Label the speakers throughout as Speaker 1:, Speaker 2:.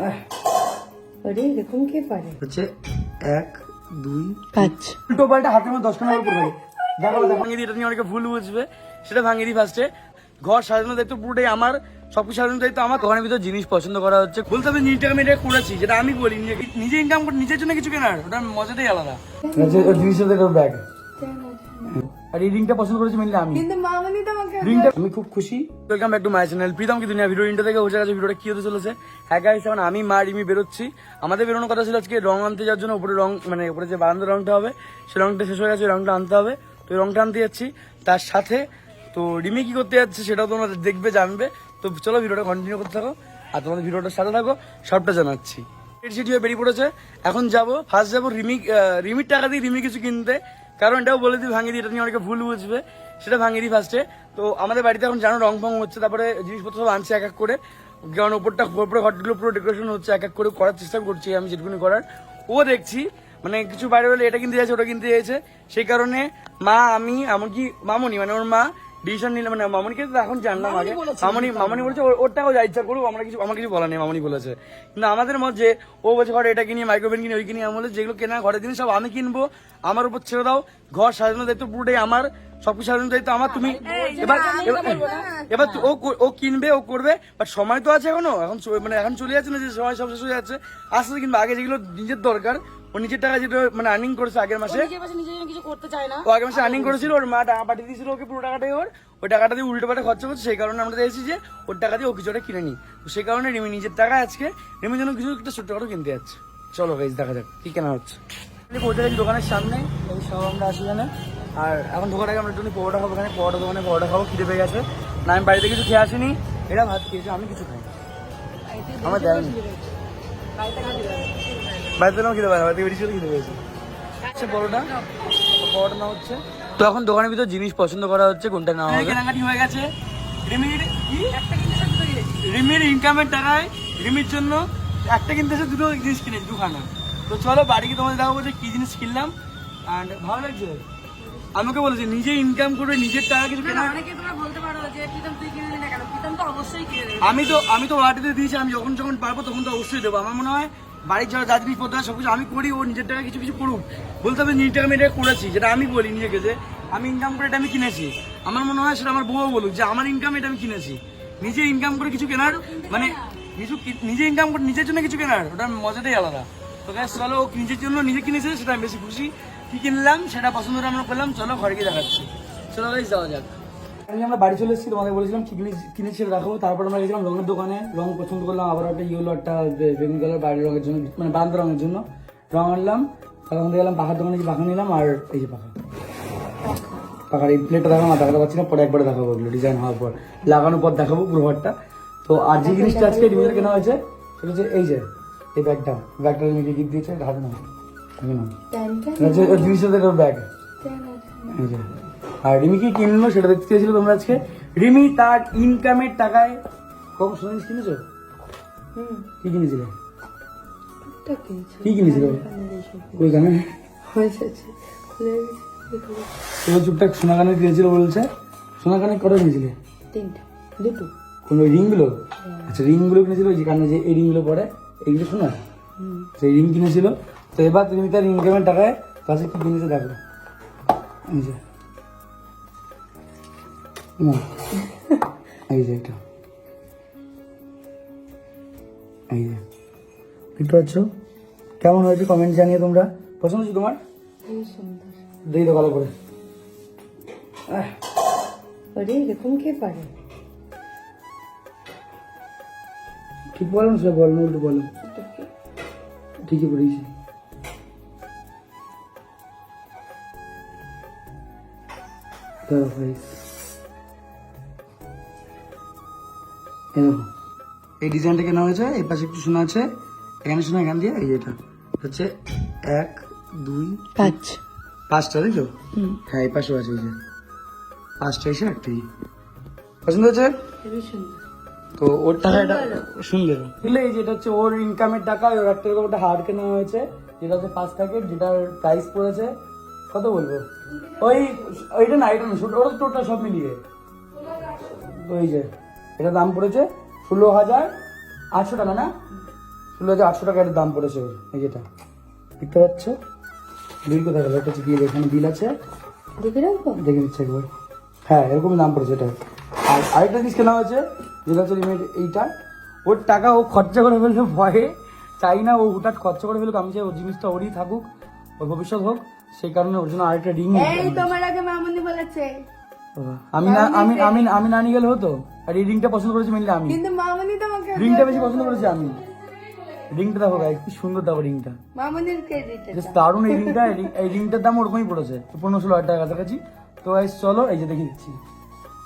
Speaker 1: আরে এরকম কে পারে?
Speaker 2: হচ্ছে এক দুই
Speaker 1: পাঁচ।
Speaker 2: উল্টো পাল্টা হাতের মধ্যে দশ টাকা পড়বে দেখো দেখো। ভাঙিয়ে দিই এটা নিয়ে অনেকে ভুল বুঝবে। সেটা ভাঙিয়ে দিই ফার্স্টে ঘর সাজানো দায়িত্ব পুরোটাই আমার সবকিছু সাজানোর দায়িত্ব আমার। দোকানের ভিতর জিনিস পছন্দ করা হচ্ছে। বলতে হবে জিনিসটা আমি এটা করেছি যেটা আমি বলি নিজে নিজে ইনকাম করে নিজের জন্য কিছু কেনার ওটা মজাটাই আলাদা। জিনিসটা দেখো ব্যাগ আর এই রিংটা পছন্দ করেছি মেনলি আমি।
Speaker 1: কিন্তু
Speaker 2: রিংটা আমি খুব খুশি। Welcome back to my channel Pritam কি দুনিয়া? ভিডিও ইন্টার থেকে হচ্ছে গেছে ভিডিওটা কি হতে চলেছে? হ্যাঁ গাইস এখন আমি মা রিমি বেরোচ্ছি। আমাদের বেরোনোর কথা ছিল আজকে রং আনতে যাওয়ার জন্য উপরে রং মানে উপরে যে বারান্দার রংটা হবে সেই রংটা শেষ হয়ে গেছে রংটা আনতে হবে। তো রংটা আনতে যাচ্ছি। তার সাথে তো রিমি কি করতে যাচ্ছে সেটাও তোমরা দেখবে জানবে। তো চলো ভিডিওটা কন্টিনিউ করতে থাকো আর তোমাদের ভিডিওটার সাথে থাকো সবটা জানাচ্ছি। সিটি হয়ে বেরিয়ে পড়েছে। এখন যাব ফার্স্ট যাব রিমি রিমির টাকা দিয়ে রিমি কিছু কিনতে। কারণ এটাও বলে দিই ভাঙিয়ে দিই এটা নিয়ে অনেকে ভুল বুঝবে। সেটা দিই ফার্স্টে তো আমাদের বাড়িতে এখন জানো রং ফং হচ্ছে, তারপরে জিনিসপত্র সব আনছে এক এক করে। কারণ ওপরটা, ওপরে ঘরগুলো পুরো ডেকোরেশন হচ্ছে, এক এক করে করার চেষ্টা করছি আমি যেটুকুনি করার। ও দেখছি মানে কিছু বাইরে হলে এটা কিনতে যাচ্ছে, ওটা কিনতে যাচ্ছে। সেই কারণে মা, আমি, এমনকি মামনি মানে ওর মা ডিসিশন নিলে মানে মামনিকে তো এখন জানলাম আগে। মামনি মামনি বলছে ওর- ওর টাকাও যা ইচ্ছা করুক আমরা কিছু আমার কিছু বলা নেই মামনি বলেছে। কিন্তু আমাদের মত যে ও বলছে ঘরে এটা কিনি মাইক্রোওভেন কিনি ওই কিনি আমি বলে যেগুলো কেনা ঘরের জিনিস সব আমি কিনবো আমার উপর ছেড়ে দাও ঘর সাজানোর দায়িত্ব পুরোটাই আমার সবকিছু সাজানোর দায়িত্ব আমার তুমি এবার এবার- এবার ও ও কিনবে ও করবে বাট সময় তো আছে এখনও। এখন মানে এখন চলে যাচ্ছে না যে সময় সব শেষ হয়ে যাচ্ছে। আস্তে আস্তে কিনবে আগে যেগুলো নিজের দরকার ও নিজের টাকা যেটা মানে আর্নিং করেছে আগের মাসে।
Speaker 3: কিছু করতে চায় না।
Speaker 2: ও আগের মাসে আর্নিং করেছিল ওর মা টাকা পাঠিয়ে দিয়েছিল ওকে পুরো টাকাটাই ওর। ওই টাকাটা দিয়ে উল্টো পাল্টা খরচা করছে সেই কারণে আমরা দেখেছি যে ওর টাকা দিয়ে ও কিছু একটা কিনে নি। তো সেই কারণে রিমি নিজের টাকা আজকে রিমির জন্য কিছু একটা ছোট্ট খাটো কিনতে যাচ্ছে। চলো গাইজ দেখা যাক কি কেনা হচ্ছে। পৌঁছে গেছি দোকানের সামনে এই সব আমরা আসি এখানে। আর এখন ঢোকার আগে আমরা একটু পরোটা খাব এখানে। পরোটা দোকানে পরোটা খাব খিদে পেয়ে গেছে। না আমি বাড়িতে কিছু খেয়ে আসিনি। এরা ভাত খেয়েছে আমি কিছু খাই আমার দেয়নি বাড়িতে নাও খিদে পায় না, বাড়িতে বেরিয়েছিল খিদে পেয়েছে আচ্ছা না হচ্ছে? তো এখন দোকানের ভিতর জিনিস পছন্দ করা হচ্ছে কোনটা নেওয়া হবে? কেনাকাটি হয়ে গেছে। রিমির কি? রিমির ইনকামের টাকায় রিমির জন্য একটা কিনতে এসে দুটো জিনিস কিনেছি দুখানা। তো চলো বাড়ি গিয়ে তোমাদের দেখাবো যে কি জিনিস কিনলাম। অ্যান্ড ভালো লাগছে? আমাকে বলেছে নিজে ইনকাম করে নিজের টাকা কিছু কেনা
Speaker 3: পারো
Speaker 2: আমি তো আমি তো ওয়াটিতে দিয়েছি আমি যখন যখন পারব তখন তো অবশ্যই দেবো। আমার মনে হয় বাড়ির যারা যা জিনিসপত্র আছে সবকিছু আমি করি, ও নিজের টাকা কিছু কিছু করুক। বলতে হবে নিজের টাকা আমি এটা করেছি, যেটা আমি বলি নিজেকে যে আমি ইনকাম করে এটা আমি কিনেছি। আমার মনে হয় সেটা আমার বউ বলুক যে আমার ইনকাম এটা আমি কিনেছি। নিজে ইনকাম করে কিছু কেনার মানে কিছু নিজে ইনকাম করে নিজের জন্য কিছু কেনার ওটা মজাটাই আলাদা। তো গ্যাস চলো ও নিজের জন্য নিজে কিনেছে, সেটা আমি বেশি খুশি। কি কিনলাম, সেটা পছন্দ করে আমরা করলাম, চলো ঘরে গিয়ে দেখাচ্ছি। চলো গাইস যাওয়া যাক। আমি আমরা বাড়ি চলে এসেছি তোমাদের বলেছিলাম কি কিনে- সেটা দেখাবো। তারপর আমরা গেছিলাম রঙের দোকানে। রং পছন্দ করলাম আবার একটা ইয়েলো একটা বেগুনি কালার বাইরের রঙের জন্য মানে বারান্দা রঙের জন্য। রং আনলাম তখন থেকে গেলাম পাখার দোকানে গিয়ে পাখা নিলাম আর এই যে পাখা। পাখার এই প্লেটটা দেখাবো না দেখাতে পারছি না পরে একবারে দেখাবো ওগুলো ডিজাইন হওয়ার পর। লাগানোর পর দেখাবো পুরো ঘরটা। তো আর যে জিনিসটা আজকে রিমিটার কেনা হয়েছে সেটা হচ্ছে এই যে এই ব্যাগটা। ব্যাগটা রিমিকে গিফট দিয়েছে? হাতে আমি ওর জিনিসটা ব্যাগ। এই যে। আর রিমি কি কিনলো সেটা দেখতে চেয়েছিল তোমরা আজকে? রিমি তার ইনকামের টাকায় কখন সোনা জিনিস কিনেছো কি কিনেছিলে? কি কিনেছিল?
Speaker 1: হয়েছে খুলে
Speaker 2: চুপটাক সোনা কানে কিনেছিল বলছে। সোনা কানে কটা কিনেছিলে?
Speaker 1: তিনটা দুটো।
Speaker 2: কোন ওই রিংগুলো? আচ্ছা রিংগুলো কিনেছিল ওই যে কানে যে এই রিংগুলো পরে? এইগুলো শোনা। সেই রিং কিনেছিল। তো এবার তুমি তার ইনকামের টাকায় কাছে কি কিনেছে দেখো। না এই যে এটা এই যে দেখতে পাচ্ছ কেমন হয়েছে কমেন্ট জানিয়ে তোমরা পছন্দ হচ্ছে তোমার দেখি তো ভালো করে
Speaker 1: আরে এরকম কে পারে
Speaker 2: ঠিক বলো না সেটা বলো উল্টো বলো ঠিকই পড়েছি দাঁড়াও এই দেখো এই ডিজাইনটা কেনা হয়েছে এই পাশে একটু শোনা আছে এখানে শোনা এখান দিয়ে এই এটা হচ্ছে এক দুই
Speaker 1: পাঁচ।
Speaker 2: পাঁচটা দেখছ
Speaker 1: হুম।
Speaker 2: হ্যাঁ এই পাশেও আছে এই যে। পাঁচটা এসে একটাই। পছন্দ হয়েছে? তো ওর টাকাটা সুন্দর। বুঝলে এই যেটা হচ্ছে ওর ইনকামের টাকা ওর একটা এরকম একটা হার কেনা হয়েছে যেটা হচ্ছে পাঁচ প্যাকেট যেটার প্রাইস পড়েছে কত বলব? ওই ওইটা না এটা না ওর টোটাল সব মিলিয়ে। ওই যে। এটা দাম পড়েছে ষোলো হাজার আটশো টাকা না? ষোলো হাজার আটশো টাকা এটার দাম পড়েছে এই যেটা। দেখতে পাচ্ছ? বিল কোথায় গেল? এটা হচ্ছে বিল এখানে বিল আছে?
Speaker 1: দেখে রাখব
Speaker 2: দেখে নিচ্ছে একবার। হ্যাঁ এরকম দাম পড়েছে এটা। আর আরেকটা জিনিস কেনা হয়েছে যেটা হচ্ছে রিমেড এইটা। ওর টাকা ও খরচা করে ফেলবে ভয়ে। চাই না ও হুটাট খরচা করে ফেলুক আমি চাই ওর জিনিসটা ওরই থাকুক ওর ভবিষ্যৎ হোক। সেই কারণে ওর জন্য আরেকটা রিং
Speaker 1: এই তোমার আগে মামুনি বলেছে।
Speaker 2: আমি না আমি আমি আমি না নিয়ে গেলে হতো। আর এই রিংটা পছন্দ করেছি মেনলি আমি।
Speaker 1: কিন্তু মামুনি তোমাকে
Speaker 2: রিংটা বেশি পছন্দ করেছি আমি। রিংটা দেখো গাইস কি সুন্দর দেখো রিংটা।
Speaker 1: মামুনির ক্রেডিট
Speaker 2: জাস্ট দারুণ এই রিংটা এই রিংটার দাম ওরকমই পড়েছে। পনেরো ষোলো হাজার টাকা কাছাকাছি। তো গাইস চলো এই যে দেখে দিচ্ছি।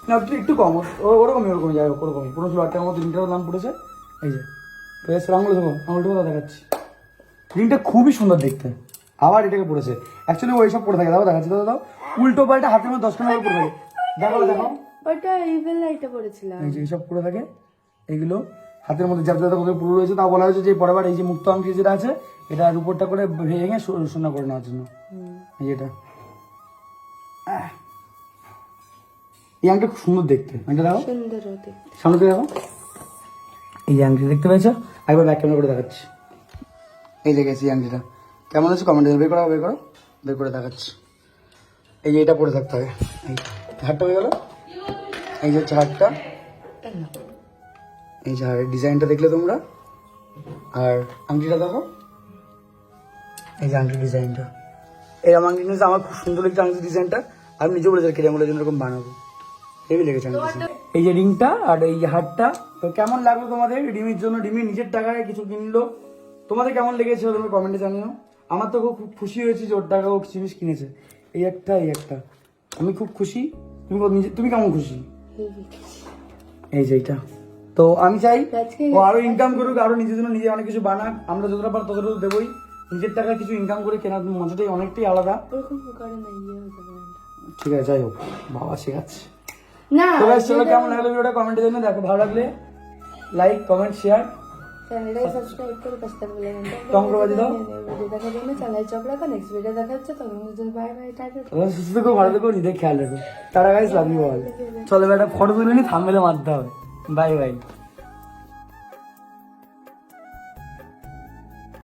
Speaker 2: না একটু একটু কম। ও- ওরকমই ওরকমই যাই হোক ওরকমই। পনেরো ষোলো হাজার টাকার মতো রিংটার দাম পড়েছে। এই যে। তো এসে আঙুলে দেখো আঙুলটা দেখাচ্ছি? রিংটা খুবই সুন্দর দেখতে। আবার এটাকে পড়েছে। অ্যাকচুয়ালি ওই সব পড়ে থাকে। দাও দেখাচ্ছি দাও দাও উল্টো পাল্টা হাতের মধ্যে দশ টাকা পড়ে থাকে। দেখো দেখো।
Speaker 1: ওটা ইভেল লাইটে পড়েছিলাম।
Speaker 2: এই যে পড়ে থাকে। এগুলো হাতের মধ্যে যাতে যাতে পুরো রয়েছে। তা বলা হয়েছে যে এই যে মুক্ত যেটা আছে এটা উপরটা করে ভেঙে সোনা করে নেওয়ার জন্য। এই এটা। এই আংটা খুব সুন্দর দেখতে। আংটা দেখো। সামনে থেকে দেখো। এই আংটি দেখতে পেয়েছ? একবার ব্যাক ক্যামেরা করে দেখাচ্ছি। এই যে গেছি আংটিটা। কেমন আছে? কমেন্টে বের করো বের করো। বের করে দেখাচ্ছি। এই যে এটা পরে থাকতে হবে। এই। হাটটা হয়ে গেল? এই যে হচ্ছে হাটটা এই যে হাড়ের ডিজাইনটা দেখলে তোমরা। আর আংটিটা দেখো। এই যে আংটির ডিজাইনটা। এই আমার আংটি নিয়েছে আমার খুব সুন্দর লেগেছে আংটির ডিজাইনটা। আমি নিজে বলেছি কেটে আমলের জন্য এরকম বানাবো। হেভি লেগেছে এই যে রিংটা আর এই যে হারটা তো কেমন লাগল তোমাদের ডিমির জন্য? রিমি নিজের টাকায় কিছু কিনলো। তোমাদের কেমন লেগেছে তোমরা কমেন্টে জানিও। আমার তো খুব খুশি হয়েছি যে ওর টাকা ও জিনিস কিনেছে। এই একটা এই একটা। আমি খুব খুশি। তুমি তুমি কেমন খুশি? এই যে এইটা তো আমি চাই ও আরও ইনকাম করুক আরও নিজের জন্য নিজে অনেক কিছু বানাক। আমরা যতটা পার ততটা দেবই। নিজের টাকা কিছু ইনকাম করে কেনার মজাটাই অনেকটাই আলাদা।
Speaker 1: ইয়ে।
Speaker 2: ঠিক আছে যাই হোক। বাবা শেখাচ্ছে
Speaker 1: না
Speaker 2: চলো কেমন লাগল ভিডিওটা কমেন্টে জানিয়ে দেখো ভালো লাগলে লাইক কমেন্ট শেয়ার
Speaker 1: চ্যানেলটাকে সাবস্ক্রাইব করে পাশে বেল চ্যানেল রাখো নেক্সট ভিডিও দেখা হচ্ছে তখন বাই বাই টাটা।
Speaker 2: সুস্থ থেকো ভালো থেকো নিজের খেয়াল রেখো। তারা গাইস লাভ ইউ অল চলো একটা ফটো তুলে নি থামবেলে মারতে হবে। Bye bye